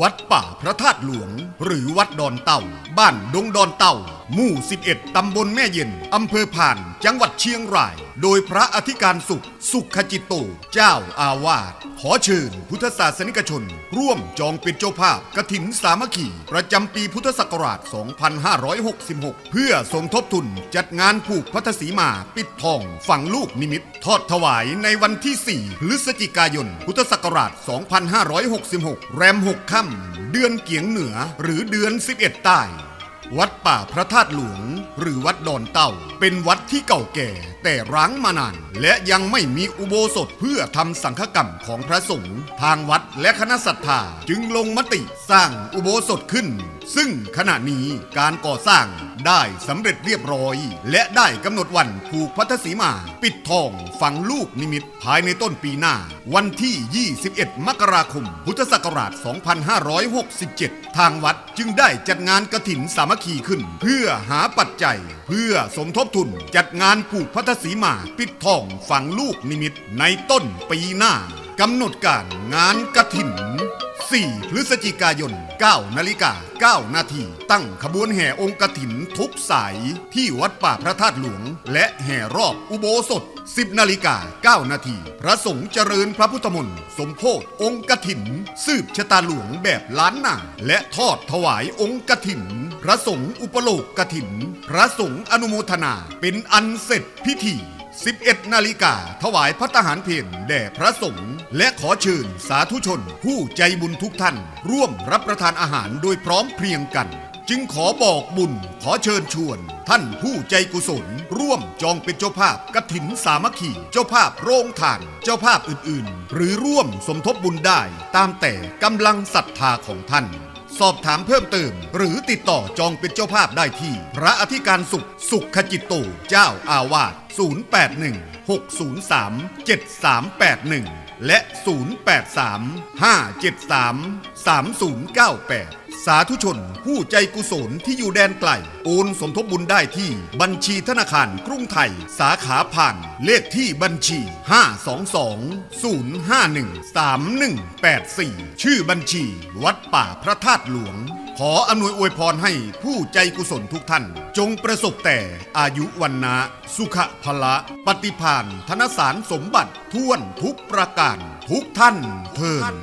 วัดป่าพระธาตุหลวง หรือวัดดอนเต่า บ้านดงดอนเต่า หมู่ 11 ตำบลแม่เย็น อำเภอผ่าน จังหวัดเชียงราย โดยพระอธิการสุข สุขจิตโต เจ้าอาวาส ขอเชิญพุทธศาสนิกชน ร่วมจองเป็นเจ้าภาพกถินสามัคคี ประจำปีพุทธศักราช 2566 เพื่อสมทบทุนจัดงานผูกพัทสีมา ปิดทอง ฝังลูกนิมิต ทอดถวายในวันที่ 4 พฤศจิกายน พุทธศักราช 2566 แรม 6 ค่ำเดือนเกียงเหนือหรือเดือน 11 ใต้ วัดป่าพระธาตุหลวง หรือวัดดอนเต่า เป็นวัดที่เก่าแก่ แต่ร้างมานาน และยังไม่มีอุโบสถเพื่อทำสังฆกรรมของพระสงฆ์ทางวัดและคณะศรัทธาจึงลงมติสร้างอุโบสถขึ้น ซึ่งขณะนี้การก่อสร้าง ได้สำเร็จเรียบร้อย และได้กำหนดวันผูกพัทสีมา ปิดทองฝังลูกนิมิตภายในต้นปีหน้า วันที่ 21 มกราคม พุทธศักราช 2567 ทางวัดจึงได้จัดงานกระถินสามัคคีขึ้น เพื่อหาปัจจัย เพื่อสมทบทุนจัดงานผูกพัทสีมาปิดทองฝังลูกนิมิตในต้นปีหน้ากำหนดการงานกระถิน 4 พฤศจิกายน 9 นาฬิกา 9 นาที ตั้งขบวนแห่องค์กถินทุกสายที่วัดป่าพระธาตุหลวง และแห่รอบอุโบสถ 10 นาฬิกา 9 นาที พระสงฆ์เจริญพระพุทธมนต์สมโพธองค์กถิน สืบชะตาหลวงแบบล้านนาและทอดถวายองค์กถิน พระสงฆ์อุปโลกกถิน พระสงฆ์อนุโมทนาเป็นอันเสร็จพิธี 11 นาฬิกาถวายพัตตาหารเพลแด่พระสงฆ์และขอเชิญสาธุชน ผู้ใจบุญทุกท่าน ร่วมรับประทานอาหารโดยพร้อมเพรียงกัน จึงขอบอกบุญขอเชิญชวน ท่านผู้ใจกุศล ร่วมจองเป็นเจ้าภาพกฐินสามัคคีเจ้าภาพโรงทาน เจ้าภาพอื่นๆ หรือร่วมสมทบบุญได้ตามแต่กำลังศรัทธาของท่าน สอบถามเพิ่มเติม หรือติดต่อจองเป็นเจ้าภาพได้ที่ พระอธิการสุข สุขจิตโต เจ้าอาวาส 081 603 7381 และ 083 573 3098 สาธุชน ผู้ใจกุศลที่อยู่แดนไกล โอนสมทบบุญได้ที่บัญชีธนาคารกรุงไทย สาขาผ่าน เลขที่บัญชี 522 051 3184 ชื่อบัญชี วัดป่าพระธาตุหลวง ขออำนวยอวยพรให้ผู้ใจกุศลทุกท่าน จงประสบแต่อายุวันนะสุขพละปฏิพานธนสารสมบัติท่วนทุกประการ ทุกท่านเทิน